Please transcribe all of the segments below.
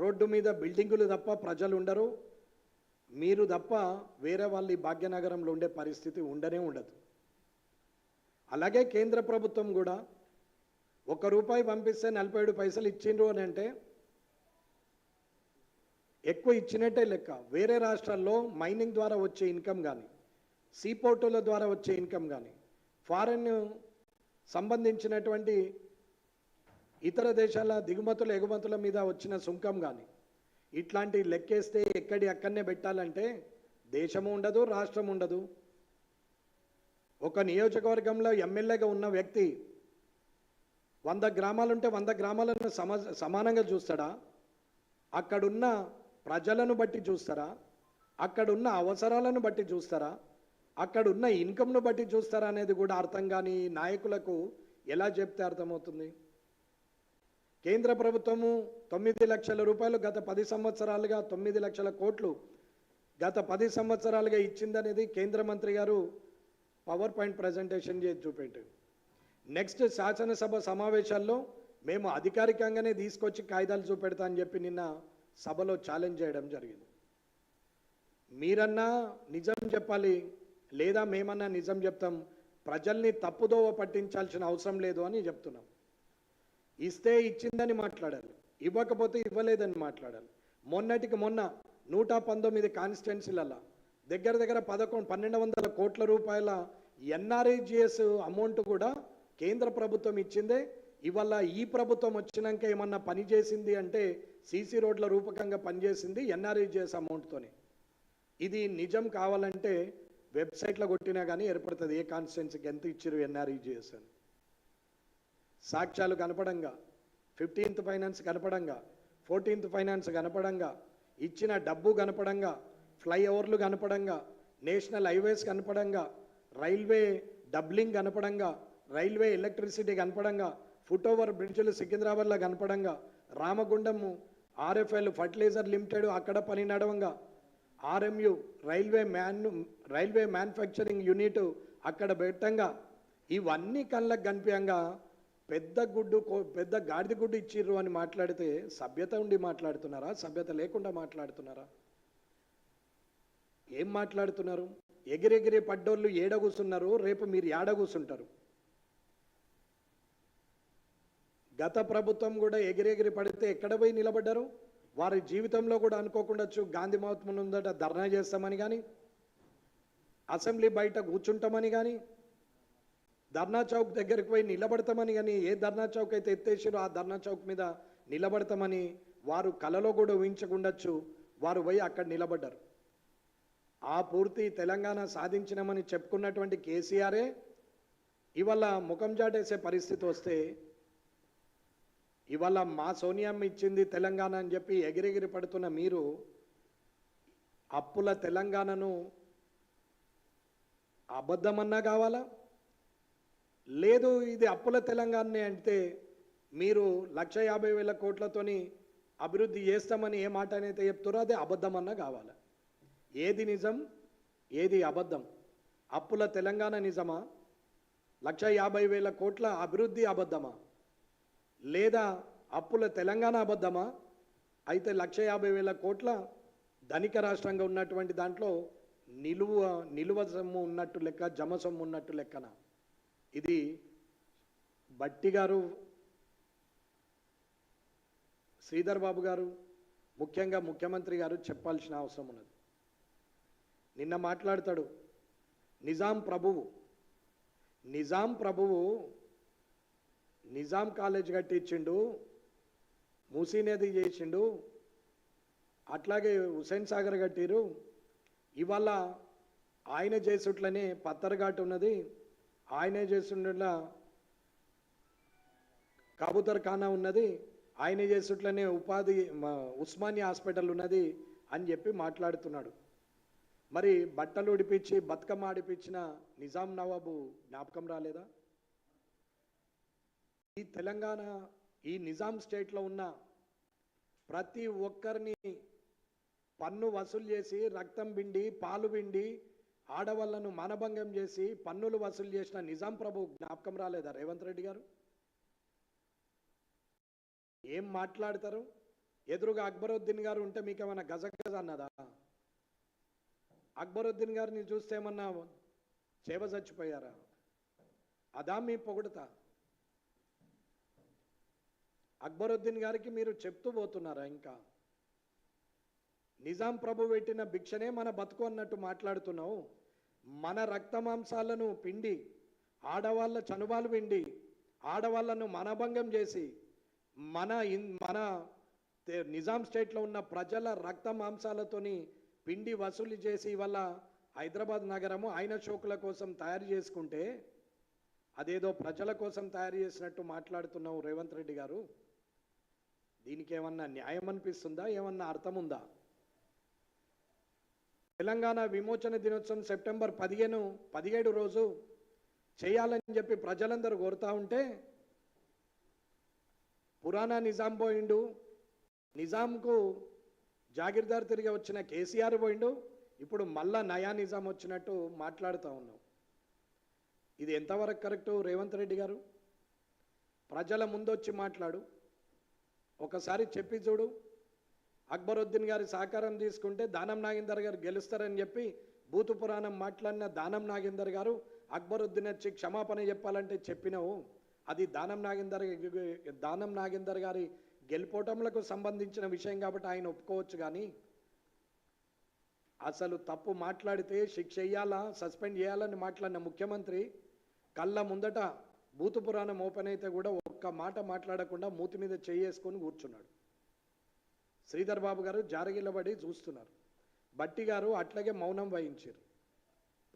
Road మీద బిల్డింగులు తప్ప ప్రజలు ఉండరు. మీరు తప్ప వేరే వాళ్ళు ఈ భాగ్యనగరంలో ఉండే పరిస్థితి ఉండనే ఉండదు. అలాగే కేంద్ర ప్రభుత్వం కూడా ఒక రూపాయి పంపిస్తే నలభై ఏడు పైసలు ఇచ్చిండ్రు అని అంటే ఎక్కువ ఇచ్చినట్టే లెక్క. వేరే రాష్ట్రాల్లో మైనింగ్ ద్వారా వచ్చే ఇన్కమ్ కానీ సీపోర్టుల ద్వారా వచ్చే ఇన్కమ్ కానీ ఫారెన్ సంబంధించినటువంటి ఇతర దేశాల దిగుమతుల ఎగుమతుల మీద వచ్చిన సుంకం కానీ ఇట్లాంటి లెక్కేస్తే ఎక్కడి అక్కడనే పెట్టాలంటే దేశము ఉండదు రాష్ట్రం ఉండదు. ఒక నియోజకవర్గంలో ఎమ్మెల్యేగా ఉన్న వ్యక్తి వంద గ్రామాలుంటే వంద గ్రామాలను సమ సమానంగా చూస్తాడా? అక్కడున్న ప్రజలను బట్టి చూస్తారా? అక్కడున్న అవసరాలను బట్టి చూస్తారా? అక్కడున్న ఇన్కమ్ను బట్టి చూస్తారా అనేది కూడా అర్థం కానీ నాయకులకు ఎలా చెప్తే అర్థమవుతుంది? కేంద్ర ప్రభుత్వము తొమ్మిది లక్షల రూపాయలు గత పది సంవత్సరాలుగా తొమ్మిది లక్షల కోట్లు గత పది సంవత్సరాలుగా ఇచ్చిందనేది కేంద్ర మంత్రి గారు పవర్ పాయింట్ ప్రజెంటేషన్ చేసి చూపెట్టారు నెక్స్ట్ శాసనసభ సమావేశాల్లో మేము అధికారికంగానే తీసుకొచ్చి కాగితాలు చూపెడతా అని చెప్పి నిన్న సభలో ఛాలెంజ్ చేయడం జరిగింది. మీరన్నా నిజం చెప్పాలి లేదా మేమన్నా నిజం చెప్తాం ప్రజల్ని తప్పుదోవ పట్టించాల్సిన అవసరం లేదు అని చెప్తున్నాం. ఇస్తే ఇచ్చిందని మాట్లాడాలి ఇవ్వకపోతే ఇవ్వలేదని మాట్లాడాలి. మొన్నటికి మొన్న నూట పంతొమ్మిది కాన్స్టిట్యున్సీలలో దగ్గర దగ్గర పదకొండు పన్నెండు వందల కోట్ల రూపాయల ఎన్ఆర్ఐజిఎస్ అమౌంట్ కూడా కేంద్ర ప్రభుత్వం ఇచ్చిందే. ఇవాళ ఈ ప్రభుత్వం వచ్చినాక ఏమన్నా పని చేసింది అంటే సీసీ రోడ్ల రూపకంగా పనిచేసింది ఎన్ఆర్ఐజిఎస్ అమౌంట్తోనే ఇది నిజం కావాలంటే వెబ్సైట్లో కొట్టినా కానీ ఏర్పడుతుంది ఏ కాన్స్టిట్యున్సీకి ఎంత ఇచ్చారు ఎన్ఆర్ఈజిఎస్ అని. సాక్ష్యాలు కనపడంగా ఫిఫ్టీన్త్ ఫైనాన్స్ కనపడంగా ఫోర్టీన్త్ ఫైనాన్స్ కనపడంగా ఇచ్చిన డబ్బు కనపడంగా ఫ్లైఓవర్లు కనపడంగా నేషనల్ హైవేస్ కనపడంగా రైల్వే డబ్లింగ్ కనపడంగా రైల్వే ఎలక్ట్రిసిటీ కనపడంగా ఫుట్ ఓవర్ బ్రిడ్జ్లు సికింద్రాబాద్లో కనపడంగా రామగుండము ఆర్ఎఫ్ఎల్ ఫర్టిలైజర్ లిమిటెడ్ అక్కడ పని నడవంగా RMU railway man railway manufacturing unit అక్కడ పెట్టంగా ఇవన్నీ కళ్ళకు కనిపించంగా పెద్ద గుడ్డు కో- పెద్ద గాడిద గుడ్డు ఇచ్చిర్రు అని మాట్లాడితే సభ్యత ఉండి మాట్లాడుతున్నారా? సభ్యత లేకుండా మాట్లాడుతున్నారా? ఏం మాట్లాడుతున్నారు? ఎగిరెగిరి పడ్డోళ్ళు ఏడగూసున్నారు రేపు మీరు ఏడగూసుంటారు గత ప్రభుత్వం కూడా ఎగిరెగిరి పడితే ఎక్కడ పోయి నిలబడ్డారు? వారి జీవితంలో కూడా అనుకోకుండా గాంధీ మహాత్మ ఉందట ధర్నా చేస్తామని కానీ అసెంబ్లీ బయట కూర్చుంటామని కానీ ధర్నా చౌక్ దగ్గరికి పోయి నిలబడతామని కానీ ఏ ధర్నా చౌక్ అయితే ఎత్తేసారో ఆ ధర్నా చౌక్ మీద నిలబడతామని వారు కలలో కూడా ఊహించకుండొచ్చు. వారు పోయి అక్కడ నిలబడ్డారు. ఆ పూర్తి తెలంగాణ సాధించినామని చెప్పుకున్నటువంటి కేసీఆరే ఇవాళ ముఖం జాటేసే పరిస్థితి వస్తే ఇవాళ మా సోనియమ్మ ఇచ్చింది తెలంగాణ అని చెప్పి ఎగిరెగిరి పడుతున్న మీరు అప్పుల తెలంగాణను అబద్ధమన్నా కావాలా? లేదు ఇది అప్పుల తెలంగాణనే అంటే మీరు లక్ష యాభై వేల కోట్లతోని అభివృద్ధి చేస్తామని ఏ మాట అయితే చెప్తారో అదే అబద్ధమన్నా కావాలి? ఏది నిజం ఏది అబద్ధం? అప్పుల తెలంగాణ నిజమా? లక్ష యాభై వేల కోట్ల అభివృద్ధి అబద్ధమా? లేదా అప్పుల తెలంగాణ అబద్ధమా? అయితే లక్ష యాభై వేల కోట్ల ధనిక రాష్ట్రంగా ఉన్నటువంటి దాంట్లో నిలువ నిలువ సొమ్ము ఉన్నట్టు లెక్క జమ సొమ్ము ఉన్నట్టు లెక్కన? ఇది బట్టి గారు శ్రీధర్ బాబు గారు ముఖ్యంగా ముఖ్యమంత్రి గారు చెప్పాల్సిన అవసరం ఉన్నది. నిన్న మాట్లాడతాడు నిజాం ప్రభువు నిజాం ప్రభువు నిజాం కాలేజ్ కట్టించిండు మూసీనేది చేసిండు అట్లాగే హుసేన్ సాగర్ కట్టిరు ఇవాళ ఆయన చేసుట్లనే పత్తర్ఘాట్ ఉన్నది. ఆయనే చేస్తుండలా కాబూతర్ ఖానా ఉన్నది ఆయన చేసినట్లనే ఉపాధి ఉస్మానియా హాస్పిటల్ ఉన్నది అని చెప్పి మాట్లాడుతున్నాడు. మరి బట్టలు ఉడిపించి బతుకమ్మ ఆడిపించిన నిజాం నవాబు జ్ఞాపకం రాలేదా? ఈ తెలంగాణ ఈ నిజాం స్టేట్లో ఉన్న ప్రతి ఒక్కరిని పన్ను వసూలు చేసి రక్తం పిండి పాలు పిండి ఆడవాళ్ళను మానభంగం చేసి పన్నులు వసూలు చేసిన నిజాం ప్రభు జ్ఞాపకం రాలేదా? రేవంత్ రెడ్డి గారు? ఏం మాట్లాడతారు? ఎదురుగా అక్బరుద్దీన్ గారు ఉంటే మీకు ఏమైనా గజగజ అన్నదా? అక్బరుద్దీన్ గారిని చూస్తే ఏమన్నా చేవ చచ్చిపోయారా? అదా మీ పొగుడుతా. అక్బరుద్దీన్ గారికి మీరు చెప్తూ పోతున్నారా ఇంకా? నిజాం ప్రభు పెట్టిన భిక్షనే మన బతుకు అన్నట్టు మాట్లాడుతున్నావు. మన రక్తమాంసాలను పిండి ఆడవాళ్ళ చనుబాలు పిండి ఆడవాళ్ళను మనభంగం చేసి మన ఇన్ మన నిజాం స్టేట్లో ఉన్న ప్రజల రక్త మాంసాలతోని పిండి వసూలు చేసి ఇవాళ హైదరాబాద్ నగరము ఆయన షోకుల కోసం తయారు చేసుకుంటే అదేదో ప్రజల కోసం తయారు చేసినట్టు మాట్లాడుతున్నావు రేవంత్ రెడ్డి గారు. దీనికి ఏమన్నా న్యాయం అనిపిస్తుందా ఏమన్నా అర్థం ఉందా తెలంగాణ విమోచన దినోత్సవం సెప్టెంబర్ పదిహేను పదిహేడు రోజు చేయాలని చెప్పి ప్రజలందరూ కోరుతూ ఉంటే పురాణా నిజాం పోయిండు నిజాంకు జాగీర్దార్ తిరిగి వచ్చిన కేసీఆర్ పోయిండు ఇప్పుడు మళ్ళా నయా నిజాం వచ్చినట్టు మాట్లాడుతూ ఉన్నాం. ఇది ఎంతవరకు కరెక్టు? రేవంత్ రెడ్డి గారు ప్రజల ముందొచ్చి మాట్లాడు ఒకసారి చెప్పి చూడు అక్బరుద్దీన్ గారి సహకారం తీసుకుంటే దానం నాగేందర్ గారు గెలుస్తారని చెప్పి భూతు పురాణం మాట్లాడిన దానం నాగేందర్ గారు అక్బరుద్దీన్ వచ్చి క్షమాపణ చెప్పాలంటే చెప్పినావు. అది దానం నాగేందర్ దానం నాగేందర్ గారి గెలుపోటములకు సంబంధించిన విషయం కాబట్టి ఆయన ఒప్పుకోవచ్చు కానీ అసలు తప్పు మాట్లాడితే శిక్ష వేయాలా సస్పెండ్ చేయాలని మాట్లాడిన ముఖ్యమంత్రి కళ్ళ ముందట భూతపురాణం ఓపెన్ అయితే కూడా ఒక్క మాట మాట్లాడకుండా మూతి మీద చేసుకొని కూర్చున్నాడు. శ్రీధర్ బాబు గారు జారగిల్లబడి చూస్తున్నారు. బట్టి గారు అట్లాగే మౌనం వహించారు.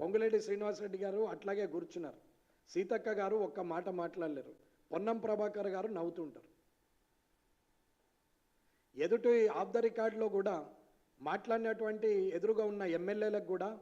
పొంగులేటి శ్రీనివాసరెడ్డి గారు అట్లాగే కూర్చున్నారు. సీతక్క గారు ఒక్క మాట మాట్లాడలేరు. పొన్నం ప్రభాకర్ గారు నవ్వుతుంటారు. ఎదుటి ఆఫ్ ద రికార్డులో కూడా మాట్లాడినటువంటి ఎదురుగా ఉన్న ఎమ్మెల్యేలకు కూడా